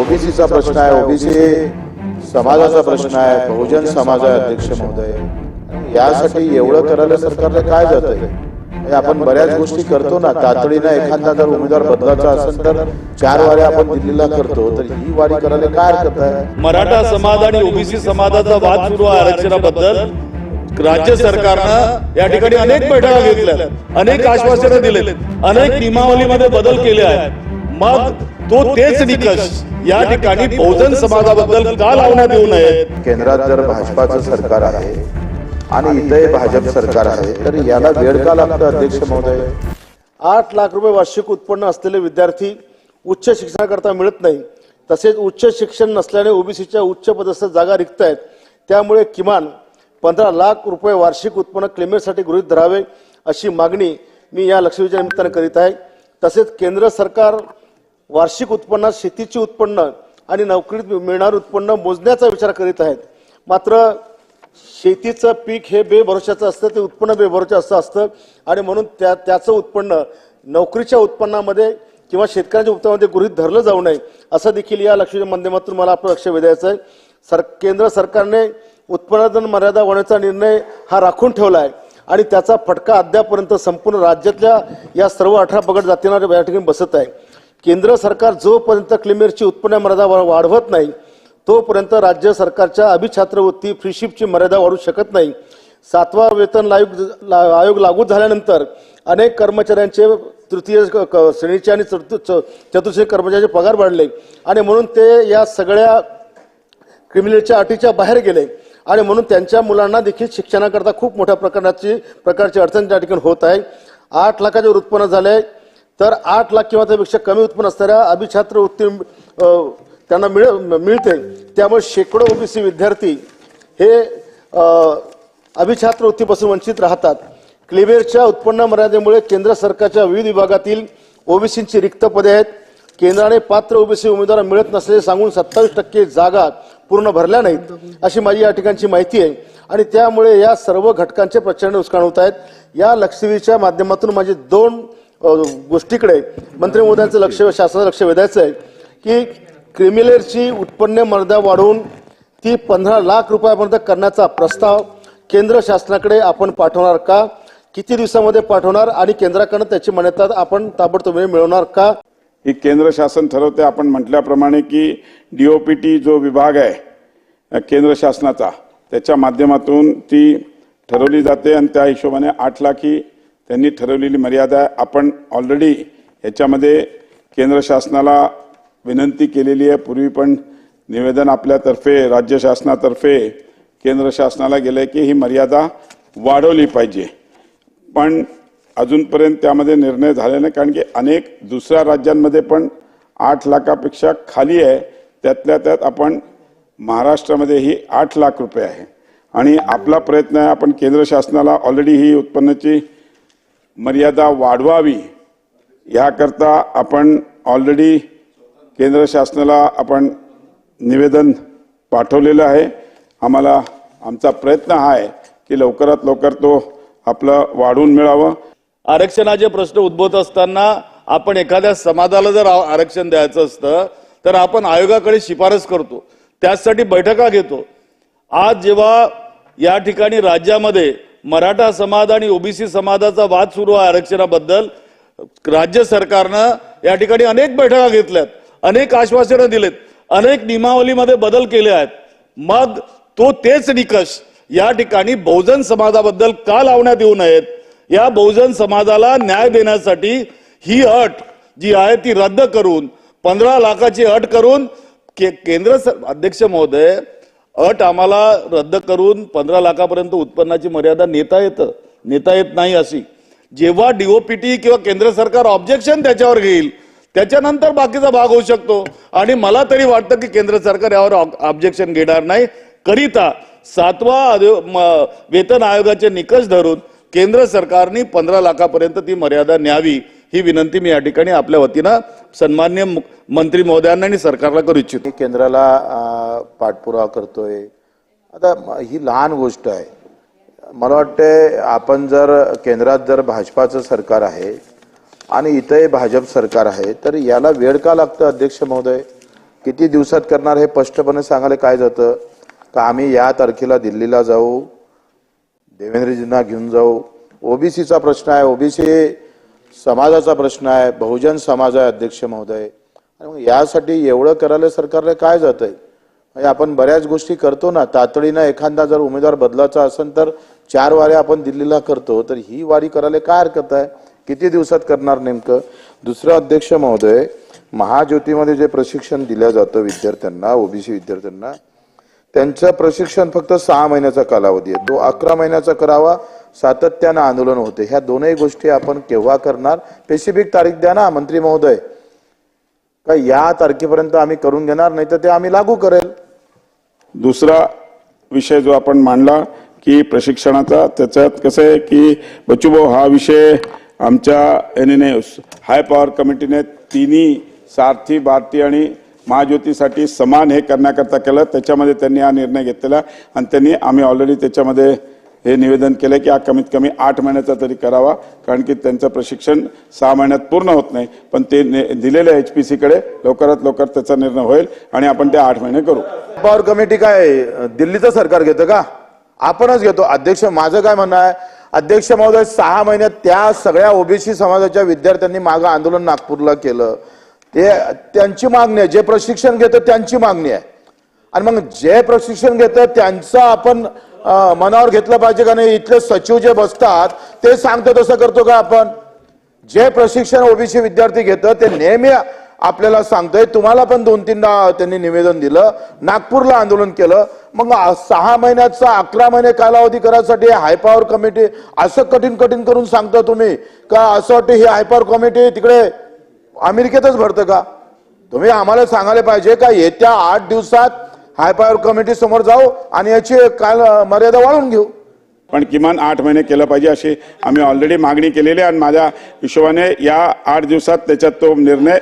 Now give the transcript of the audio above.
ओबीसीचा प्रश्न आहे ओबीसी समाजाचा प्रश्न आहे बहुजन समाज आहे अध्यक्ष महोदय. यासाठी एवढं करायला सरकारला काय जात आहे? आपण बऱ्याच गोष्टी करतो ना. तातडीनं एखादा जर उमेदवार बदलाचा असेल तर चार वाऱ्या आपण दिल्लीला करतो तर ही वारी करायला काय हरकत आहे? मराठा समाज आणि ओबीसी समाजाचा वाद सुरू आहे आरक्षणाबद्दल. राज्य सरकारनं या ठिकाणी अनेक बैठका घेतल्या अनेक आश्वासनं दिलेत अनेक नियमावलीमध्ये बदल केले आहेत. मग तो तेच निकष या ठिकाणी बहुजन समाजाबद्दल का लावण्यात येऊ नये केंद्रात जर भाजपाचं सरकार आहे आणि इथंही भाजप सरकार आहे तर याला वेळ का लागतं अध्यक्ष महोदय? आठ लाख रुपये वार्षिक उत्पन्न असलेले विद्यार्थी उच्च शिक्षणाकरता मिळत नाही. तसेच उच्च शिक्षण नसल्याने ओबीसीच्या उच्च पदस्थ जागा रिक्त आहेत. त्यामुळे किमान पंधरा लाख रुपये वार्षिक उत्पन्न क्लेमेसाठी गृहीत धरावे अशी मागणी मी या लक्षवेधीच्या निमित्तानं करीत आहे. तसेच केंद्र सरकार वार्षिक उत्पन्नात शेतीचे उत्पन्न आणि नोकरीत मिळणारं उत्पन्न मोजण्याचा विचार करीत आहेत. मात्र शेतीचं पीक हे बेभरोशाचं असतं ते उत्पन्न बेभरोशाचं असतं आणि म्हणून त्या त्याचं उत्पन्न नोकरीच्या उत्पन्नामध्ये किंवा शेतकऱ्याच्या उत्पन्नामध्ये गृहित धरलं जाऊ नये असं देखील या लक्षाच्या माध्यमातून मला आपलं लक्ष वेधायचं आहे. सर केंद्र सरकारने उत्पादन मर्यादा वाढवण्याचा निर्णय हा राखून ठेवला आहे आणि त्याचा फटका अद्यापर्यंत संपूर्ण राज्यातल्या या सर्व अठरा पगड जातींना या ठिकाणी बसत आहे. केंद्र सरकार जोपर्यंत क्लिमेरची उत्पन्न मर्यादा वाढवत नाही तोपर्यंत राज्य सरकारच्या अभिछात्रवृत्ती फ्रीशिपची मर्यादा वाढू शकत नाही. सातवा वेतन आयोग ला- आयोग लागू झाल्यानंतर अनेक कर्मचाऱ्यांचे तृतीय क- श्रेणीचे आणि चतुर्थी च- कर्मचाऱ्यांचे पगार वाढले आणि म्हणून ते या सगळ्या क्रिमिनलच्या अटीच्या बाहेर गेले आणि म्हणून त्यांच्या मुलांना देखील शिक्षणाकरता खूप मोठ्या प्रकारची प्रकारची अडचण त्या ठिकाणी होत आहे. आठ लाखाचे उत्पन्न झाले. तर आठ लाख किंवा त्यापेक्षा कमी उत्पन्न असणाऱ्या अभिछात्र उत्तीर्ण त्यांना मिळ मिळते. त्यामुळे शेकडो ओबीसी विद्यार्थी हे अभिछात्र वृत्तीपासून वंचित राहतात. क्लिबेरच्या उत्पन्न मर्यादेमुळे केंद्र सरकारच्या विविध विभागातील ओबीसींची रिक्त पदे आहेत. केंद्राने पात्र ओबीसी उमेदवार मिळत नसल्याचे सांगून सत्तावीस टक्के जागा पूर्ण भरल्या नाहीत अशी माझी या ठिकाणची माहिती आहे. आणि त्यामुळे या सर्व घटकांचे प्रचंड नुकसान होत आहेत. या लक्षवेधीच्या माध्यमातून माझे दोन गोष्टीकडे मंत्री महोदयांचं लक्ष शासनाचं लक्ष वेधायचं आहे की क्रिमिलेअरची उत्पन्न मर्यादा वाढवून ती पंधरा लाख रुपयापर्यंत करण्याचा प्रस्ताव केंद्र शासनाकडे आपण पाठवणार का? किती दिवसामध्ये पाठवणार आणि केंद्राकडनं त्याची मान्यता आपण ताबडतोब मिळवणार का? ही केंद्र शासन ठरवते. आपण म्हटल्याप्रमाणे की डीओपीटी जो विभाग आहे केंद्र शासनाचा त्याच्या माध्यमातून ती ठरवली जाते आणि त्या हिशोबाने आठ लाख ही त्यांनी ठरवलेली मर्यादा आहे आपण ऑलरेडी ह्याच्यामध्ये केंद्र शासनाला विनंती केलेली आहे. पूर्वी पण निवेदन आपल्यातर्फे राज्य शासनातर्फे केंद्र शासनाला गेलं की ही मर्यादा वाढवली पाहिजे. पण अजूनपर्यंत त्यामध्ये निर्णय झाले नाही कारण की अनेक दुसऱ्या राज्यांमध्ये पण आठ लाखापेक्षा खाली आहे. त्यातल्या त्यात आपण महाराष्ट्रामध्ये ही आठ लाख रुपये आहे. आणि आपला प्रयत्न आहे आपण केंद्र शासनाला ऑलरेडी ही उत्पन्नाची मर्यादा वाढवावी याकरता आपण ऑलरेडी केंद्र शासनाला आपण निवेदन पाठवलेलं आहे. आम्हाला आमचा प्रयत्न हा आहे की लवकरात लवकर तो आपलं वाढवून मिळावं. आरक्षणाचे प्रश्न उद्भवत असताना आपण एखाद्या समाजाला जर आरक्षण द्यायचं असतं तर आपण आयोगाकडे शिफारस करतो. त्यासाठी बैठका घेतो. आज जेव्हा या ठिकाणी राज्यामध्ये मराठा समाज आणि ओबीसी समाजाचा वाद सुरू आहे आरक्षणाबद्दल. राज्य सरकारनं या ठिकाणी अनेक बैठका घेतल्यात अनेक आश्वासनं दिलेत अनेक नियमावलीमध्ये बदल केले आहेत. मग तो तेच निकष या ठिकाणी बहुजन समाजाबद्दल का लावण्यात येऊ नयेत? या बहुजन समाजाला न्याय देण्यासाठी ही अट जी आहे ती रद्द करून पंधरा लाखाची अट करून के, केंद्र अध्यक्ष महोदय अट आम्हाला रद्द करून पंधरा लाखापर्यंत उत्पन्नाची मर्यादा नेता येतं नेता येत नाही अशी. जेव्हा डीओपीटी किंवा केंद्र सरकार ऑब्जेक्शन त्याच्यावर घेईल त्याच्यानंतर बाकीचा भाग होऊ शकतो. आणि मला तरी वाटतं की केंद्र सरकार यावर ऑब्जेक्शन घेणार नाही. करिता सातवा वेतन आयोगाचे निकष धरून केंद्र सरकारने पंधरा लाखापर्यंत ती मर्यादा न्यावी. ही विनंती मी या ठिकाणी आपल्या वतीनं सन्मान्य मु- मंत्री महोदयांना आणि सरकारला करू इच्छितो. केंद्राला पाठपुरावा करतोय. आता ही लहान गोष्ट आहे. मला वाटते आपण जर केंद्रात जर भाजपाचं सरकार आहे आणि इथंही भाजप सरकार आहे तर याला वेळ का लागतं अध्यक्ष महोदय? किती दिवसात करणार हे स्पष्टपणे सांगायला काय जातं? का आम्ही या तारखेला दिल्लीला जाऊ देवेंद्रजींना घेऊन जाऊ? ओबीसीचा प्रश्न आहे. ओबीसी समाजाचा प्रश्न आहे बहुजन समाज आहे अध्यक्ष महोदय. आणि मग यासाठी एवढं करायला सरकारला काय जात आहे म्हणजे आपण बऱ्याच गोष्टी करतो ना तातडीनं एखादा जर उमेदवार बदलाचा असेल तर चार वाऱ्या आपण दिल्लीला करतो तर ही वारी करायला काय हरकत आहे? किती दिवसात करणार नेमकं? दुसरं अध्यक्ष महोदय महाज्योतीमध्ये जे प्रशिक्षण दिलं जातं विद्यार्थ्यांना ओबीसी विद्यार्थ्यांना त्यांचं प्रशिक्षण फक्त सहा महिन्याचा कालावधी आहे. तो अकरा महिन्याचा करावा सातत्यानं आंदोलन होते. ह्या दोनही गोष्टी आपण केव्हा करणार? स्पेसिफिक तारीख द्या ना मंत्री महोदय. का या तारखेपर्यंत आम्ही करून घेणार? नाही तर ते आम्ही लागू करेल. दुसरा विषय जो आपण मांडला की प्रशिक्षणाचा त्याच्यात कसं आहे की बच्चूभाऊ हा विषय आमच्या याने हाय पॉवर कमिटीने तिन्ही सारथी भारती आणि महाज्योतीसाठी समान हे करण्याकरता केलं. त्याच्यामध्ये त्यांनी हा निर्णय घेतलेला आणि त्यांनी आम्ही ऑलरेडी त्याच्यामध्ये हे निवेदन केलं की हा कमीत कमी आठ महिन्याचा तरी करावा कारण की त्यांचं प्रशिक्षण सहा महिन्यात पूर्ण होत नाही. पण ते ने- दिलेलं एच पी सीकडे लवकरात लवकर त्याचा निर्णय होईल आणि आपण ते आठ महिने करू. पॉवर कमिटी काय दिल्लीचं सरकार घेतं का? आपणच घेतो. अध्यक्ष माझं काय म्हणणं आहे? अध्यक्ष महोदय सहा महिन्यात त्या सगळ्या ओबीसी समाजाच्या विद्यार्थ्यांनी मागं आंदोलन नागपूरला केलं. ते त्यांची मागणी आहे. जे प्रशिक्षण घेतं त्यांची मागणी आहे. आणि मग जे प्रशिक्षण घेतं त्यांचं आपण मनावर घेतलं पाहिजे का नाही? इथले सचिव जे बसतात ते सांगतो तसं करतो का आपण? जे प्रशिक्षण ओबीसी विद्यार्थी घेतं ते नेहमी आपल्याला सांगतोय तुम्हाला पण दोन तीनदा त्यांनी निवेदन दिलं. नागपूरला आंदोलन केलं. मग सहा महिन्याचा अकरा महिने कालावधी करायसाठी हायपावर कमिटी असं कठीण कठीण करून सांगता तुम्ही? का असं वाटतं ही हायपावर कमिटी तिकडे अमेरिकेतच भरतं का? तुम्ही आम्हाला सांगायला पाहिजे का येत्या आठ दिवसात हाय पॉवर कमिटी समोर जाऊ आणि याची काल मर्यादा वाढवून घेऊ. पण किमान आठ महिने केलं पाहिजे अशी आम्ही ऑलरेडी मागणी केलेली आहे आणि माझ्या हिशोबाने या आठ दिवसात त्याच्यात तो निर्णय